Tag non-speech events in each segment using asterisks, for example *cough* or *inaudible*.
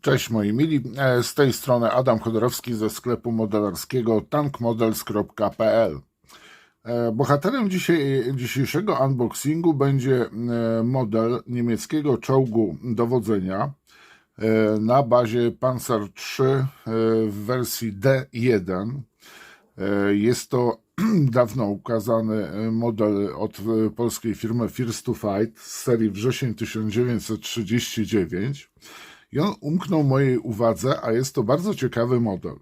Cześć moi mili, E, z tej strony Adam Chodorowski ze sklepu modelarskiego tankmodels.pl. E, Bohaterem dzisiejszego unboxingu będzie e, model niemieckiego czołgu dowodzenia na bazie Panzer III w wersji D1. E, Jest to *clears throat* dawno ukazany model od polskiej firmy First to Fight z serii wrzesień 1939 i on umknął mojej uwadze, a jest to bardzo ciekawy model.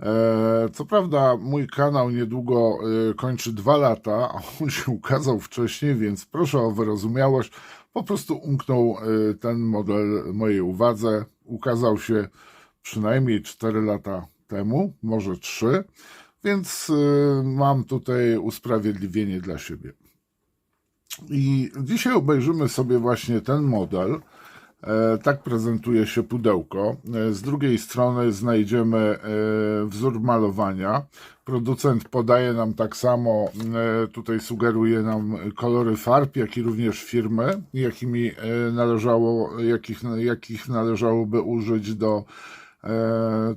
E, Co prawda, mój kanał niedługo e, kończy dwa lata, a *laughs* on się ukazał wcześniej, więc proszę o wyrozumiałość. Po prostu umknął e, ten model mojej uwadze. Ukazał się przynajmniej 4 lata temu, może 3, więc mam tutaj usprawiedliwienie dla siebie. I dzisiaj obejrzymy sobie właśnie ten model. E, Tak prezentuje się pudełko. E, Z drugiej strony znajdziemy e, wzór malowania. Producent podaje nam tak samo, tutaj sugeruje nam kolory farb, jak i również firmy, jakimi należało, jakich, jakich należałoby użyć do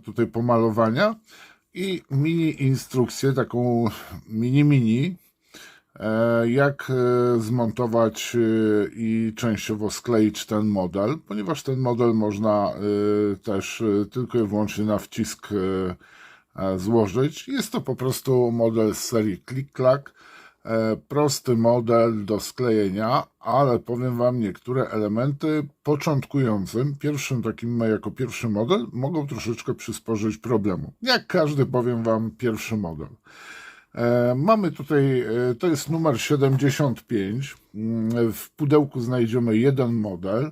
tutaj pomalowania. I mini instrukcję, taką mini mini, e, jak e, zmontować e, i częściowo skleić ten model, ponieważ ten model można e, też e, tylko i wyłącznie na wcisk e, e, złożyć. Jest to po prostu model z serii Click-Clack. E, Prosty model do sklejenia, ale powiem Wam, niektóre elementy początkującym, pierwszym takim jako pierwszy model, mogą troszeczkę przysporzyć problemu. Jak każdy, powiem Wam, pierwszy model. E, Mamy tutaj, e, to jest numer 75. Mm, W pudełku znajdziemy jeden model.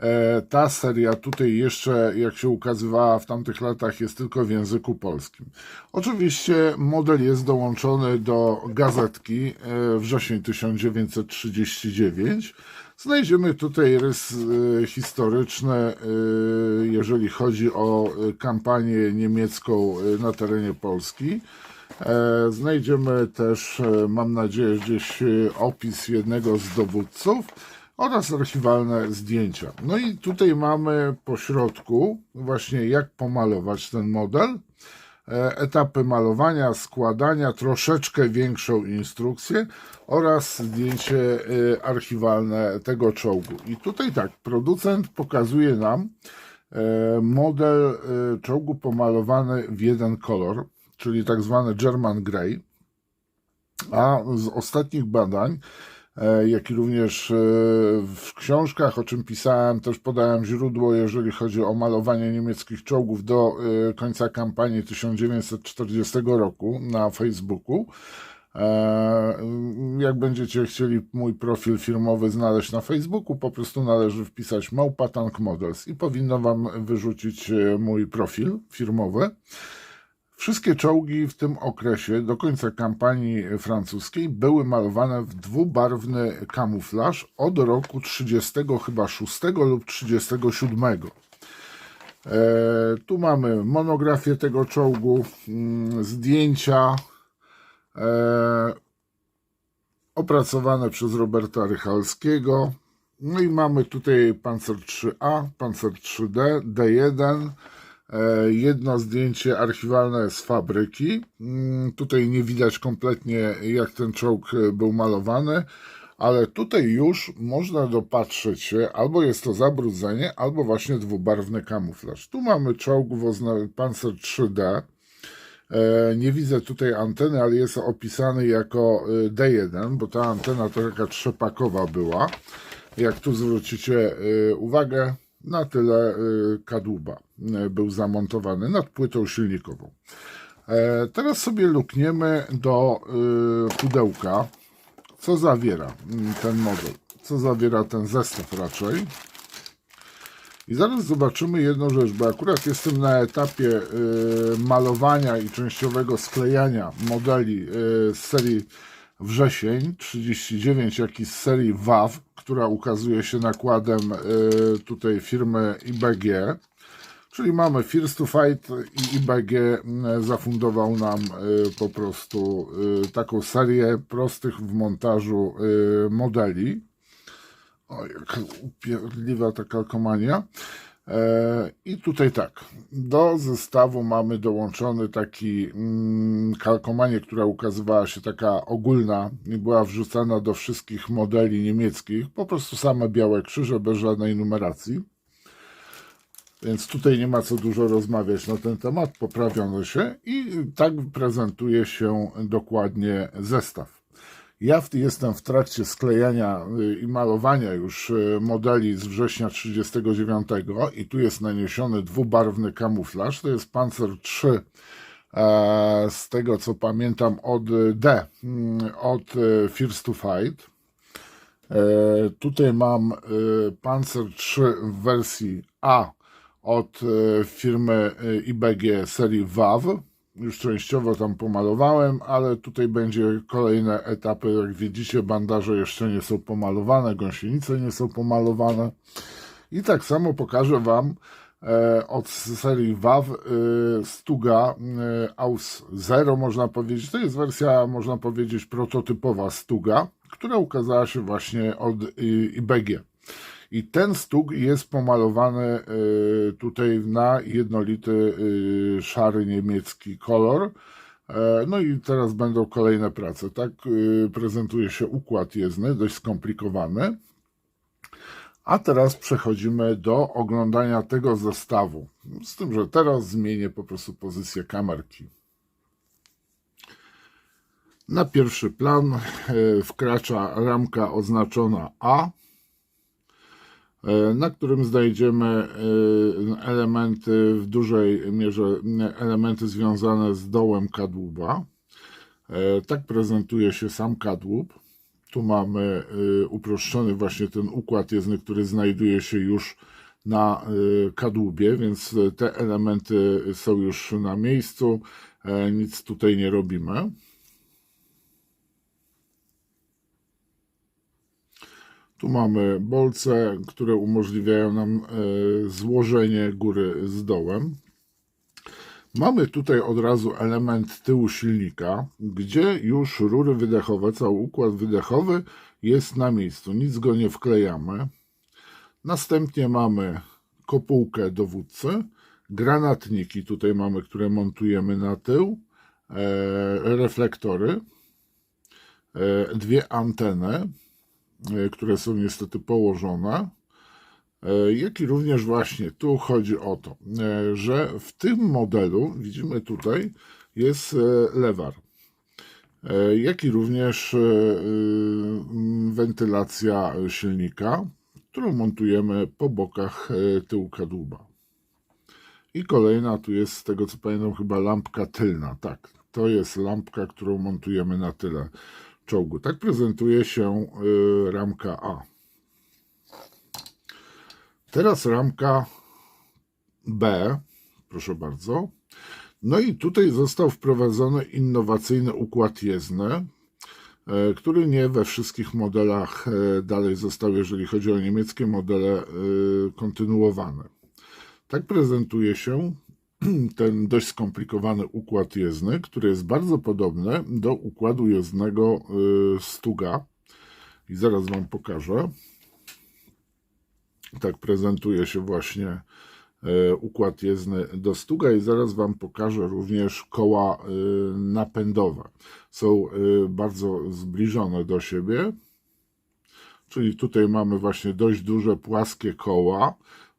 E, Ta seria tutaj jeszcze, jak się ukazywała w tamtych latach, jest tylko w języku polskim. Oczywiście model jest dołączony do gazetki wrzesień 1939. Znajdziemy tutaj rys historyczny, jeżeli chodzi o kampanię niemiecką na terenie Polski. E, Znajdziemy też, e, mam nadzieję, gdzieś e, opis jednego z dowódców oraz archiwalne zdjęcia. No i tutaj mamy po środku właśnie jak pomalować ten model, etapy malowania, składania, troszeczkę większą instrukcję oraz zdjęcie archiwalne tego czołgu. I tutaj tak, producent pokazuje nam model czołgu pomalowany w jeden kolor, czyli tak zwany German Grey. A z ostatnich badań, e, jak i również e, w książkach, o czym pisałem, też podałem źródło, jeżeli chodzi o malowanie niemieckich czołgów do e, końca kampanii 1940 roku na Facebooku. Jak będziecie chcieli mój profil firmowy znaleźć na Facebooku, po prostu należy wpisać Małpa Tank Models i powinno Wam wyrzucić mój profil firmowy. Wszystkie czołgi w tym okresie do końca kampanii francuskiej były malowane w dwubarwny kamuflaż od roku 30 chyba 6 lub 37. E, tu mamy monografię tego czołgu, mm, zdjęcia e, opracowane przez Roberta Rychalskiego. No i mamy tutaj Panzer 3A, Panzer 3D, D1, E, Jedno zdjęcie archiwalne z fabryki. Mm, Tutaj nie widać kompletnie, jak ten czołg e, był malowany, ale tutaj już można dopatrzeć się, albo jest to zabrudzenie, albo właśnie dwubarwny kamuflaż. Tu mamy czołg Panzer 3D. E, Nie widzę tutaj anteny, ale jest opisany jako e, D1, bo ta antena to taka trzepakowa była. Jak tu zwrócicie e, uwagę, na tyle y, kadłuba y, był zamontowany nad płytą silnikową. E, Teraz sobie lukniemy do y, pudełka, co zawiera mm, ten model, co zawiera ten zestaw raczej. I zaraz zobaczymy jedną rzecz, bo akurat jestem na etapie malowania i częściowego sklejania modeli z serii wrzesień 39, jak i z serii WAW, która ukazuje się nakładem y, tutaj firmy IBG. Czyli mamy First to Fight i IBG zafundował nam y, po prostu y, taką serię prostych w montażu modeli. O, jaka upierdliwa ta kalkomania. E, I tutaj tak, do zestawu mamy dołączony taki mm, kalkomanię, która ukazywała się taka ogólna i była wrzucana do wszystkich modeli niemieckich, po prostu same białe krzyże bez żadnej numeracji. Więc tutaj nie ma co dużo rozmawiać na ten temat, poprawiono się i tak prezentuje się dokładnie zestaw. Ja w, jestem w trakcie sklejania y, i malowania już y, modeli z września 39 i tu jest naniesiony dwubarwny kamuflaż. To jest Panzer 3 e, z tego co pamiętam od D, mm, od y, First to Fight. E, Tutaj mam Panzer 3 w wersji A od firmy IBG serii WAW. Już częściowo tam pomalowałem, ale tutaj będzie kolejne etapy. Jak widzicie, bandaże jeszcze nie są pomalowane, gąsienice nie są pomalowane. I tak samo pokażę Wam e, od serii WAW e, Stuga e, AUS 0, można powiedzieć. To jest wersja, można powiedzieć, prototypowa Stuga, która ukazała się właśnie od IBG. I ten stuk jest pomalowany y, tutaj na jednolity y, szary niemiecki kolor. E, No i teraz będą kolejne prace. Tak prezentuje się układ jezdny, dość skomplikowany. A teraz przechodzimy do oglądania tego zestawu. Z tym, że teraz zmienię po prostu pozycję kamerki. Na pierwszy plan e, wkracza ramka oznaczona A e, na którym znajdziemy e, elementy w dużej mierze elementy związane z dołem kadłuba. E, Tak prezentuje się sam kadłub. Tu mamy e, uproszczony właśnie ten układ jezdny, który znajduje się już na e, kadłubie, więc te elementy są już na miejscu. E, Nic tutaj nie robimy. Tu mamy bolce, które umożliwiają nam e, złożenie góry z dołem. Mamy tutaj od razu element tyłu silnika, gdzie już rury wydechowe, cały układ wydechowy jest na miejscu, nic go nie wklejamy. Następnie mamy kopułkę dowódcy, granatniki tutaj mamy, które montujemy na tył, e, reflektory, e, dwie anteny, które są niestety położone, e, jak i również właśnie tu chodzi o to, e, że w tym modelu widzimy tutaj jest e, lewar, e, jak i również e, wentylacja silnika, którą montujemy po bokach e, tyłu kadłuba. I kolejna tu jest, z tego co pamiętam, chyba lampka tylna. Tak, to jest lampka, którą montujemy na tyle czołgu. Tak prezentuje się y, ramka A. Teraz ramka B, proszę bardzo. No i tutaj został wprowadzony innowacyjny układ jezdny, e, który nie we wszystkich modelach e, dalej został, jeżeli chodzi o niemieckie modele, kontynuowany. Tak prezentuje się *clears throat* ten dość skomplikowany układ jezdny, który jest bardzo podobny do układu jezdnego y, Stuga. I zaraz Wam pokażę. Tak prezentuje się właśnie y, układ jezdny do Stuga i zaraz Wam pokażę również koła y, napędowe. Są bardzo zbliżone do siebie. Czyli tutaj mamy właśnie dość duże płaskie koła,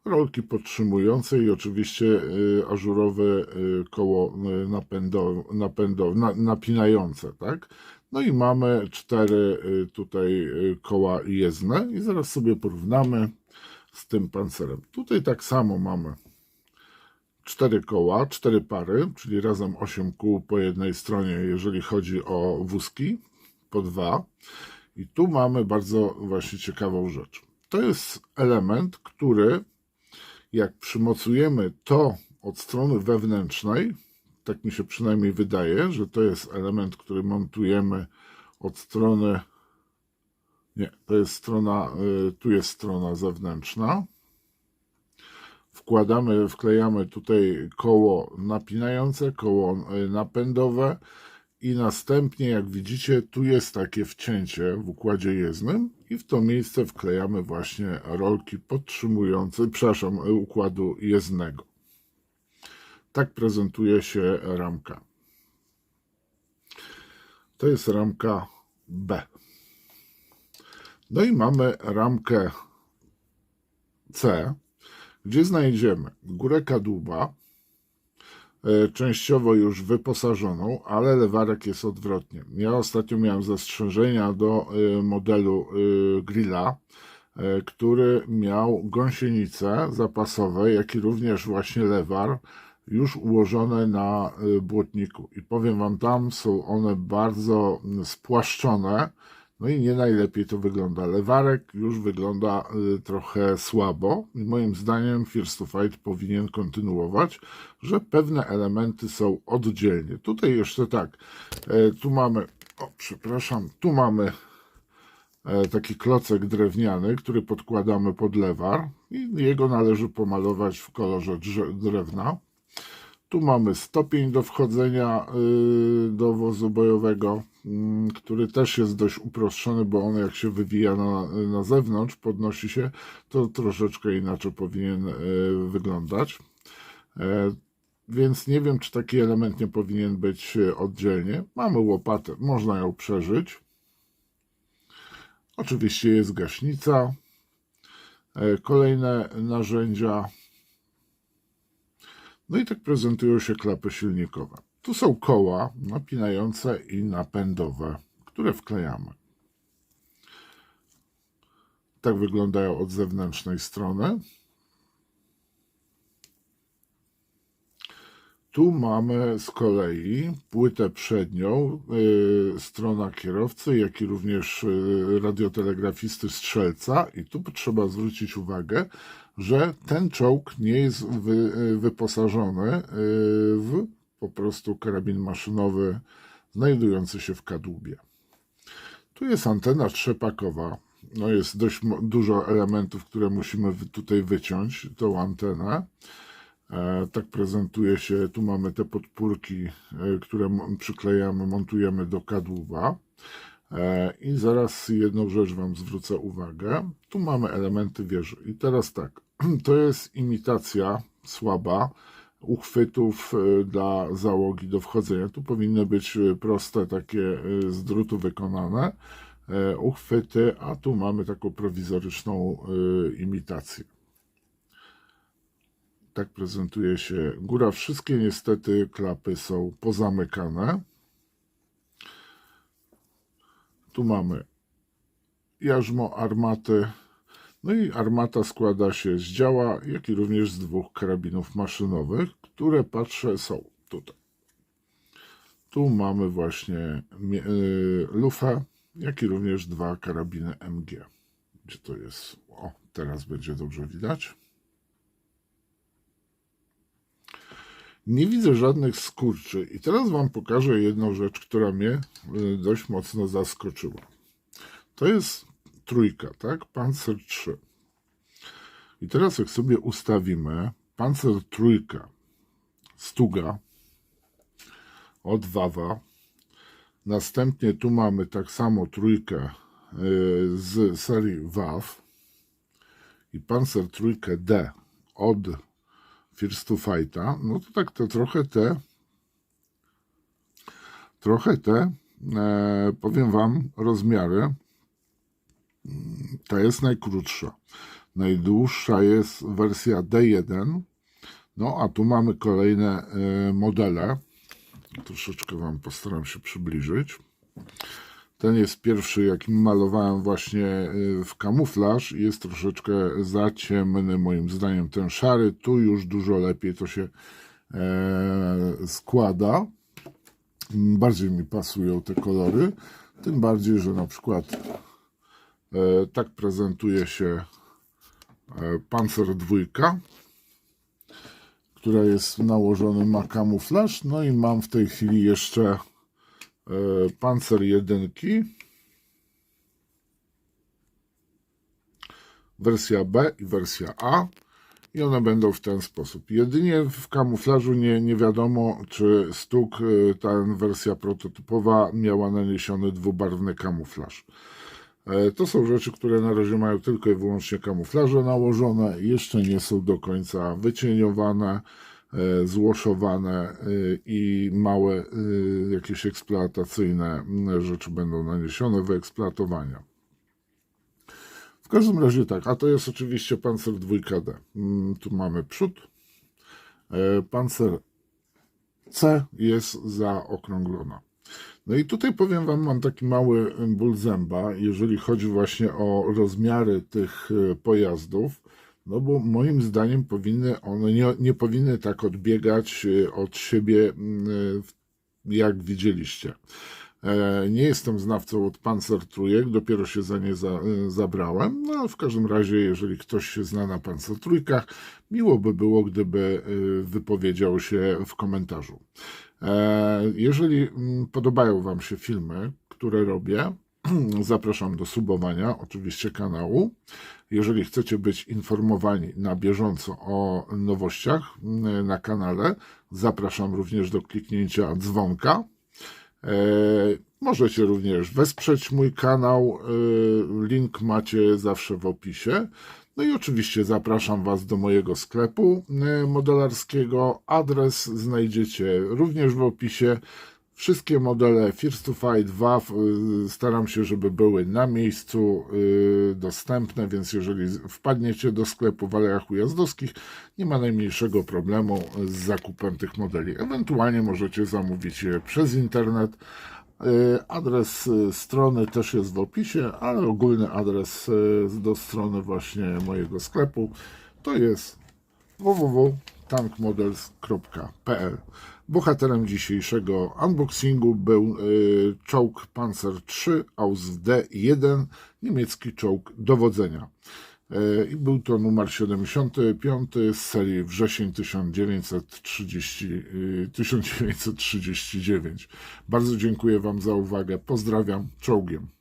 rolki podtrzymujące i oczywiście y, ażurowe y, koło y, napędo, napędo, na, napinające, tak? No i mamy cztery y, tutaj y, koła jezdne i zaraz sobie porównamy z tym pancerem. Tutaj tak samo mamy cztery koła, cztery pary, czyli razem osiem kół po jednej stronie, jeżeli chodzi o wózki, po dwa. I tu mamy bardzo właśnie ciekawą rzecz. To jest element, który jak przymocujemy to od strony wewnętrznej, tak mi się przynajmniej wydaje, że to jest element, który montujemy od strony. Nie, to jest strona, y, tu jest strona zewnętrzna. Wkładamy, wklejamy tutaj koło napinające, koło y, napędowe I następnie, jak widzicie, tu jest takie wcięcie w układzie jezdnym i w to miejsce wklejamy właśnie rolki podtrzymujące, przepraszam, układu jezdnego. Tak prezentuje się ramka. To jest ramka B. No i mamy ramkę C, gdzie znajdziemy górę kadłuba, częściowo już wyposażoną, ale lewarek jest odwrotnie. Ja ostatnio miałem zastrzeżenia do e, modelu e, grilla, e, który miał gąsienice zapasowe, jak i również właśnie lewar już ułożone na e, błotniku. I powiem Wam, tam są one bardzo spłaszczone, no i nie najlepiej to wygląda. Lewarek już wygląda y, trochę słabo i moim zdaniem First to Fight powinien kontynuować, że pewne elementy są oddzielnie. Tutaj jeszcze tak, e, tu mamy, o przepraszam, tu mamy e, taki klocek drewniany, który podkładamy pod lewar i jego należy pomalować w kolorze drewna. Tu mamy stopień do wchodzenia y, do wozu bojowego, który też jest dość uproszczony, bo on jak się wywija na, na zewnątrz, podnosi się, to troszeczkę inaczej powinien y, wyglądać. E, Więc nie wiem, czy taki element nie powinien być y, oddzielnie. Mamy łopatę, można ją przeżyć. Oczywiście jest gaśnica. E, Kolejne narzędzia. No i tak prezentują się klapy silnikowe. Tu są koła napinające i napędowe, które wklejamy. Tak wyglądają od zewnętrznej strony. Tu mamy z kolei płytę przednią, yy, strona kierowcy, jak i również yy, radiotelegrafisty strzelca. I tu trzeba zwrócić uwagę, że ten czołg nie jest wy, yy, wyposażony yy, w po prostu karabin maszynowy znajdujący się w kadłubie. Tu jest antena trzepakowa. No jest dość dużo elementów, które musimy tutaj wyciąć, tą antenę. E, tak prezentuje się. Tu mamy te podpórki, e, które przyklejamy, montujemy do kadłuba. E, I zaraz jedną rzecz Wam zwrócę uwagę. Tu mamy elementy wieży. I teraz tak, *clears throat* to jest imitacja słaba uchwytów e, dla załogi do wchodzenia. Tu powinny być e, proste, takie e, z drutu wykonane uchwyty, a tu mamy taką prowizoryczną imitację. Tak prezentuje się góra. Wszystkie niestety klapy są pozamykane. Tu mamy jarzmo armaty. No i armata składa się z działa, jak i również z dwóch karabinów maszynowych, które patrzę są tutaj. Tu mamy właśnie y, lufę, jak i również dwa karabiny MG. Gdzie to jest? O, teraz będzie dobrze widać. Nie widzę żadnych skurczy. I teraz Wam pokażę jedną rzecz, która mnie y, dość mocno zaskoczyła. To jest trójka, tak? Panzer 3. I teraz jak sobie ustawimy Panzer trójka Stuga od Wawa, następnie tu mamy tak samo trójkę y, z serii WAW i Panzer trójkę D od First to Fighta, no to tak to trochę te trochę te e, powiem wam rozmiary ta jest najkrótsza najdłuższa jest wersja D1 no a tu mamy kolejne e, modele troszeczkę wam postaram się przybliżyć ten jest pierwszy, jakim malowałem właśnie y, w kamuflaż. Jest troszeczkę za ciemny, moim zdaniem, ten szary. Tu już dużo lepiej to się e, składa. Bardziej mi pasują te kolory. Tym bardziej, że na przykład e, tak prezentuje się e, Panzer 2, która jest nałożony ma kamuflaż. No i mam w tej chwili jeszcze e, Panzer 1, wersja B i wersja A. i one będą w ten sposób. Jedynie w kamuflażu nie, nie wiadomo, czy stuk, ta wersja prototypowa miała naniesiony dwubarwny kamuflaż. E, To są rzeczy, które na razie mają tylko i wyłącznie kamuflaże nałożone, jeszcze nie są do końca wycieniowane, e, złoszowane e, i małe jakieś eksploatacyjne rzeczy będą naniesione, wyeksploatowania. W każdym razie tak, a to jest oczywiście Panzer 2D. Mm, Tu mamy przód. Panzer C jest zaokrąglona. No i tutaj powiem Wam, mam taki mały ból zęba, jeżeli chodzi właśnie o rozmiary tych e, pojazdów, no bo moim zdaniem powinny one nie, nie powinny tak odbiegać e, od siebie, mm, jak widzieliście. E, Nie jestem znawcą od Panzer trójek, dopiero się za nie za, zabrałem, no ale w każdym razie, jeżeli ktoś się zna na Panzer trójkach, miło by było, gdyby wypowiedział się w komentarzu. E, Jeżeli mm, podobają Wam się filmy, które robię, *clears throat* zapraszam do subowania oczywiście kanału. Jeżeli chcecie być informowani na bieżąco o nowościach mm, na kanale, zapraszam również do kliknięcia dzwonka. E, Możecie również wesprzeć mój kanał. e, Link macie zawsze w opisie. No i oczywiście zapraszam Was do mojego sklepu e, modelarskiego. Adres znajdziecie również w opisie. Wszystkie modele First to Fight 2 e, staram się, żeby były na miejscu e, dostępne, więc jeżeli wpadniecie do sklepu w Alejach Ujazdowskich, nie ma najmniejszego problemu z zakupem tych modeli. Ewentualnie możecie zamówić je przez internet. E, Adres e, strony też jest w opisie, ale ogólny adres e, do strony właśnie mojego sklepu to jest www.tankmodels.pl. Bohaterem dzisiejszego unboxingu był czołg Panzer III Aus D1, niemiecki czołg dowodzenia. E, I był to numer 75 z serii wrzesień 1930, y, 1939. Bardzo dziękuję Wam za uwagę. Pozdrawiam czołgiem.